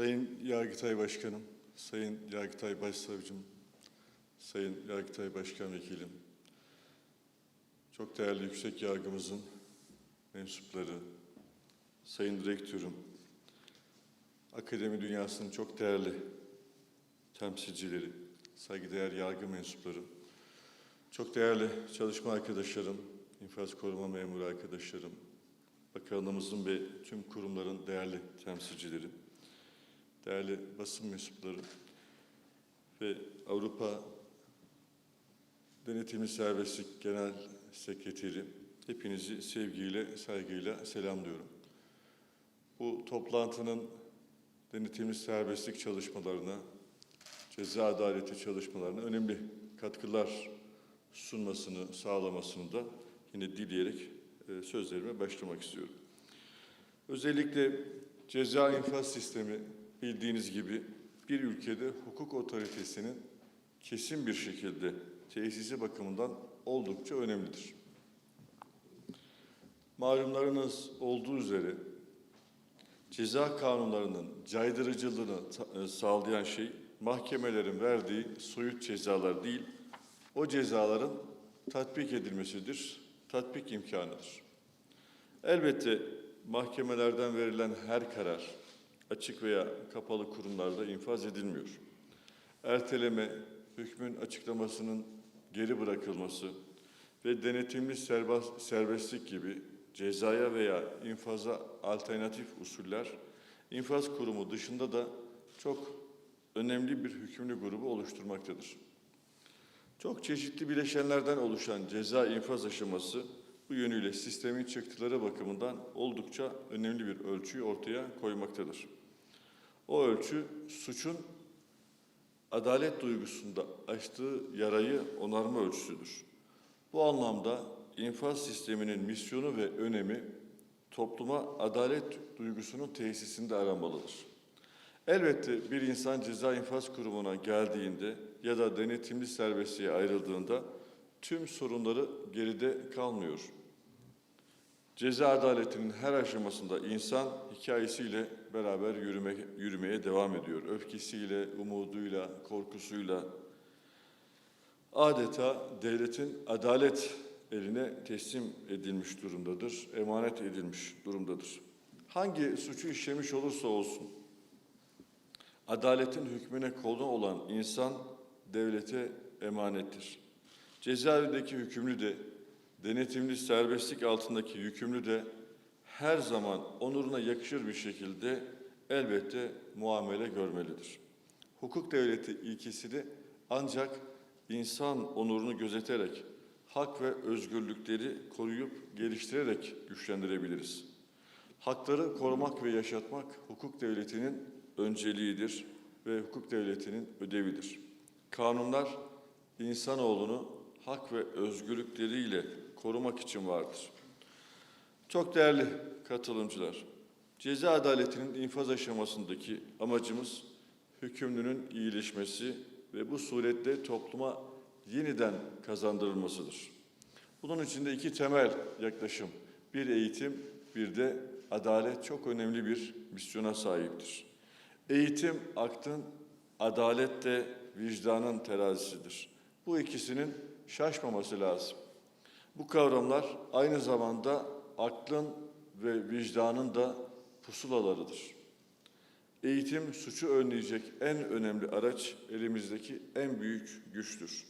Sayın Yargıtay Başkanım, Sayın Yargıtay Başsavcım, Sayın Yargıtay Başkan Vekilim, çok değerli yüksek yargımızın mensupları, Sayın Direktörüm, akademi dünyasının çok değerli temsilcileri, saygıdeğer yargı mensupları, çok değerli çalışma arkadaşlarım, infaz koruma memuru arkadaşlarım, bakanlığımızın ve tüm kurumların değerli temsilcileri, değerli basın mensupları ve Avrupa Denetimi Serbestlik Genel Sekreteri hepinizi sevgiyle, saygıyla selamlıyorum. Bu toplantının denetimli serbestlik çalışmalarına, ceza adaleti çalışmalarına önemli katkılar sunmasını, sağlamasını da yine dileyerek e, sözlerime başlamak istiyorum. Özellikle ceza infaz sistemi bildiğiniz gibi bir ülkede hukuk otoritesinin kesin bir şekilde tesisi bakımından oldukça önemlidir. Malumlarınız olduğu üzere ceza kanunlarının caydırıcılığını e, sağlayan şey mahkemelerin verdiği soyut cezalar değil, o cezaların tatbik edilmesidir, tatbik imkanıdır. Elbette mahkemelerden verilen her karar açık veya kapalı kurumlarda infaz edilmiyor. Erteleme, hükmün açıklamasının geri bırakılması ve denetimli serbest- serbestlik gibi cezaya veya infaza alternatif usuller infaz kurumu dışında da çok önemli bir hükümlü grubu oluşturmaktadır. Çok çeşitli bileşenlerden oluşan ceza infaz aşaması bu yönüyle sistemin çıktıları bakımından oldukça önemli bir ölçüyü ortaya koymaktadır. O ölçü suçun adalet duygusunda açtığı yarayı onarma ölçüsüdür. Bu anlamda infaz sisteminin misyonu ve önemi topluma adalet duygusunun tesisinde aramalıdır. Elbette bir insan ceza infaz kurumuna geldiğinde ya da denetimli serbestliğe ayrıldığında tüm sorunları geride kalmıyor. Ceza adaletinin her aşamasında insan hikayesiyle beraber yürüme, yürümeye devam ediyor. Öfkesiyle, umuduyla, korkusuyla adeta devletin adalet eline teslim edilmiş durumdadır, emanet edilmiş durumdadır. Hangi suçu işlemiş olursa olsun, adaletin hükmüne konu olan insan devlete emanettir. Cezaevindeki hükümlü de, denetimli serbestlik altındaki yükümlü de her zaman onuruna yakışır bir şekilde elbette muamele görmelidir. Hukuk devleti ilkesini ancak insan onurunu gözeterek, hak ve özgürlükleri koruyup geliştirerek güçlendirebiliriz. Hakları korumak ve yaşatmak hukuk devletinin önceliğidir ve hukuk devletinin ödevidir. Kanunlar insanoğlunu hak ve özgürlükleriyle korumak için vardır. Çok değerli katılımcılar, ceza adaletinin infaz aşamasındaki amacımız hükümlünün iyileşmesi ve bu surette topluma yeniden kazandırılmasıdır. Bunun içinde iki temel yaklaşım, bir eğitim, bir de adalet çok önemli bir misyona sahiptir. Eğitim aklın, adalet de vicdanın terazisidir. Bu ikisinin şaşmaması lazım. Bu kavramlar aynı zamanda aklın ve vicdanın da pusulalarıdır. Eğitim suçu önleyecek en önemli araç elimizdeki en büyük güçtür.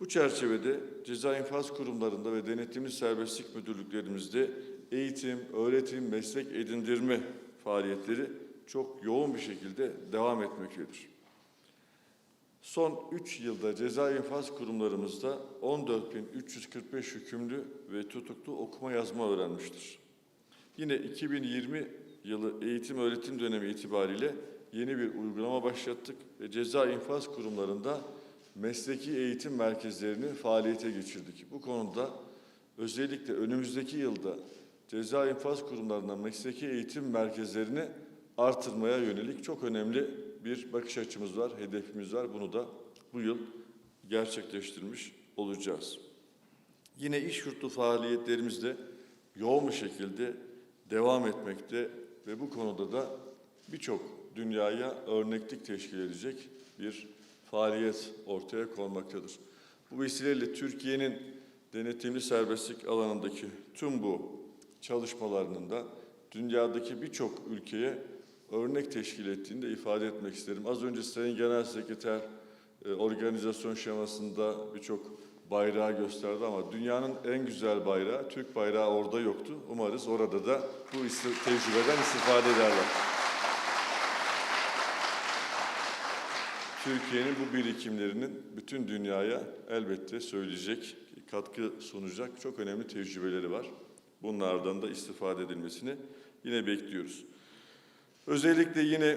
Bu çerçevede ceza infaz kurumlarında ve denetimli serbestlik müdürlüklerimizde eğitim, öğretim, meslek edindirme faaliyetleri çok yoğun bir şekilde devam etmektedir. Son 3 yılda ceza infaz kurumlarımızda 14.345 hükümlü ve tutuklu okuma yazma öğrenmiştir. Yine 2020 yılı eğitim öğretim dönemi itibariyle yeni bir uygulama başlattık ve ceza infaz kurumlarında mesleki eğitim merkezlerini faaliyete geçirdik. Bu konuda özellikle önümüzdeki yılda ceza infaz kurumlarında mesleki eğitim merkezlerini artırmaya yönelik çok önemli bir bakış açımız var, hedefimiz var. Bunu da bu yıl gerçekleştirmiş olacağız. Yine iş yurtlu faaliyetlerimizde yoğun bir şekilde devam etmekte ve bu konuda da birçok dünyaya örneklik teşkil edecek bir faaliyet ortaya konmaktadır. Bu vesileyle Türkiye'nin denetimli serbestlik alanındaki tüm bu çalışmalarının da dünyadaki birçok ülkeye örnek teşkil ettiğini de ifade etmek isterim. Az önce Sayın Genel Sekreter e, organizasyon şemasında birçok bayrağı gösterdi ama dünyanın en güzel bayrağı, Türk bayrağı orada yoktu. Umarız orada da bu tecrübeden istifade ederler. Türkiye'nin bu birikimlerinin bütün dünyaya elbette söyleyecek, katkı sunacak çok önemli tecrübeleri var. Bunlardan da istifade edilmesini yine bekliyoruz. Özellikle yine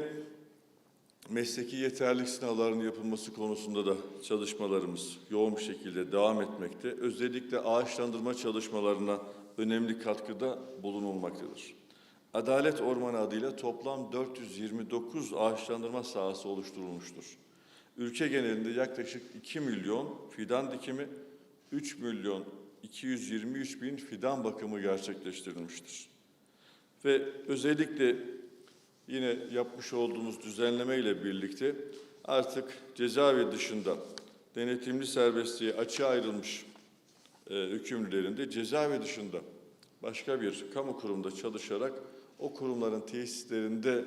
mesleki yeterlilik sınavlarının yapılması konusunda da çalışmalarımız yoğun bir şekilde devam etmekte. Özellikle ağaçlandırma çalışmalarına önemli katkıda bulunulmaktadır. Adalet Ormanı adıyla toplam 429 ağaçlandırma sahası oluşturulmuştur. Ülke genelinde yaklaşık 2 milyon fidan dikimi, 3 milyon 223 bin fidan bakımı gerçekleştirilmiştir. Ve özellikle yine yapmış olduğumuz düzenleme ile birlikte artık cezaevi dışında denetimli serbestliğe açığa ayrılmış e, hükümlülerin cezaevi dışında başka bir kamu kurumda çalışarak o kurumların tesislerinde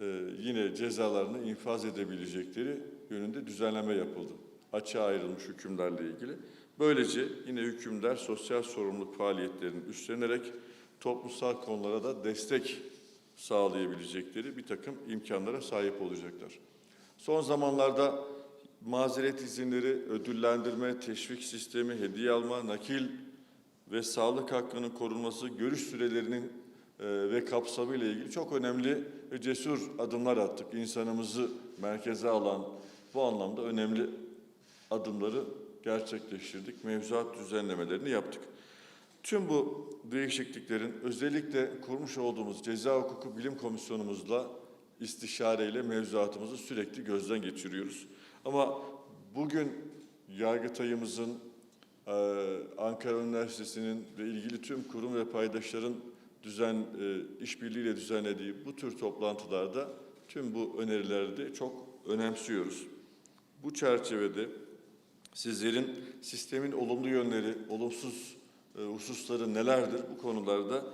e, yine cezalarını infaz edebilecekleri yönünde düzenleme yapıldı. Açığa ayrılmış hükümlerle ilgili. Böylece yine hükümler sosyal sorumluluk faaliyetlerini üstlenerek toplumsal konulara da destek sağlayabilecekleri bir takım imkanlara sahip olacaklar. Son zamanlarda mazeret izinleri, ödüllendirme, teşvik sistemi, hediye alma, nakil ve sağlık hakkının korunması, görüş sürelerinin e, ve kapsamı ile ilgili çok önemli ve cesur adımlar attık. İnsanımızı merkeze alan bu anlamda önemli adımları gerçekleştirdik. Mevzuat düzenlemelerini yaptık. Tüm bu değişikliklerin özellikle kurmuş olduğumuz Ceza Hukuku Bilim Komisyonumuzla istişareyle mevzuatımızı sürekli gözden geçiriyoruz. Ama bugün Yargıtay'ımızın, eee, Ankara Üniversitesi'nin ve ilgili tüm kurum ve paydaşların düzen eee, işbirliğiyle düzenlediği bu tür toplantılarda tüm bu önerileri de çok önemsiyoruz. Bu çerçevede sizlerin sistemin olumlu yönleri, olumsuz e, hususları nelerdir bu konularda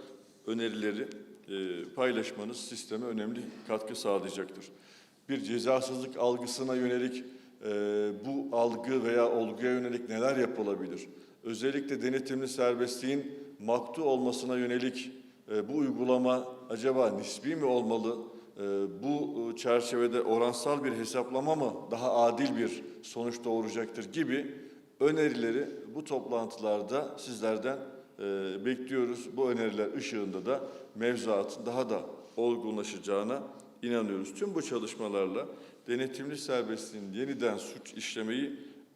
önerileri e, paylaşmanız sisteme önemli katkı sağlayacaktır. Bir cezasızlık algısına yönelik e, bu algı veya olguya yönelik neler yapılabilir? Özellikle denetimli serbestliğin maktu olmasına yönelik e, bu uygulama acaba nisbi mi olmalı? Bu çerçevede oransal bir hesaplama mı daha adil bir sonuç doğuracaktır gibi önerileri bu toplantılarda sizlerden e, bekliyoruz. Bu öneriler ışığında da mevzuatın daha da olgunlaşacağına inanıyoruz. Tüm bu çalışmalarla denetimli serbestliğin yeniden suç işlemeyi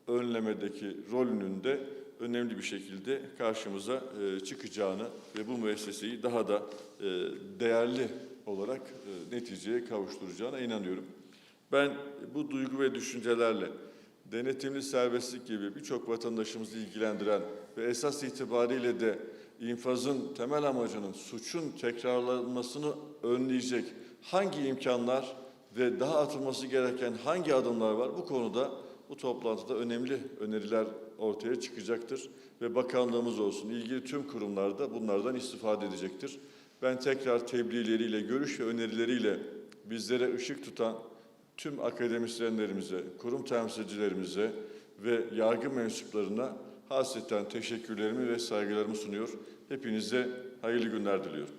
önlemedeki rolünün de önemli bir şekilde karşımıza e, çıkacağını ve bu müesseseyi daha da e, değerli olarak e, neticeye kavuşturacağına inanıyorum. Ben bu duygu ve düşüncelerle denetimli serbestlik gibi birçok vatandaşımızı ilgilendiren ve esas itibariyle de infazın temel amacının suçun tekrarlanmasını önleyecek hangi imkanlar ve daha atılması gereken hangi adımlar var bu konuda bu toplantıda önemli öneriler ortaya çıkacaktır ve bakanlığımız olsun ilgili tüm kurumlarda bunlardan istifade edecektir. Ben tekrar tebliğleriyle, görüş ve önerileriyle bizlere ışık tutan tüm akademisyenlerimize, kurum temsilcilerimize ve yargı mensuplarına hasreten teşekkürlerimi ve saygılarımı sunuyor. Hepinize hayırlı günler diliyorum.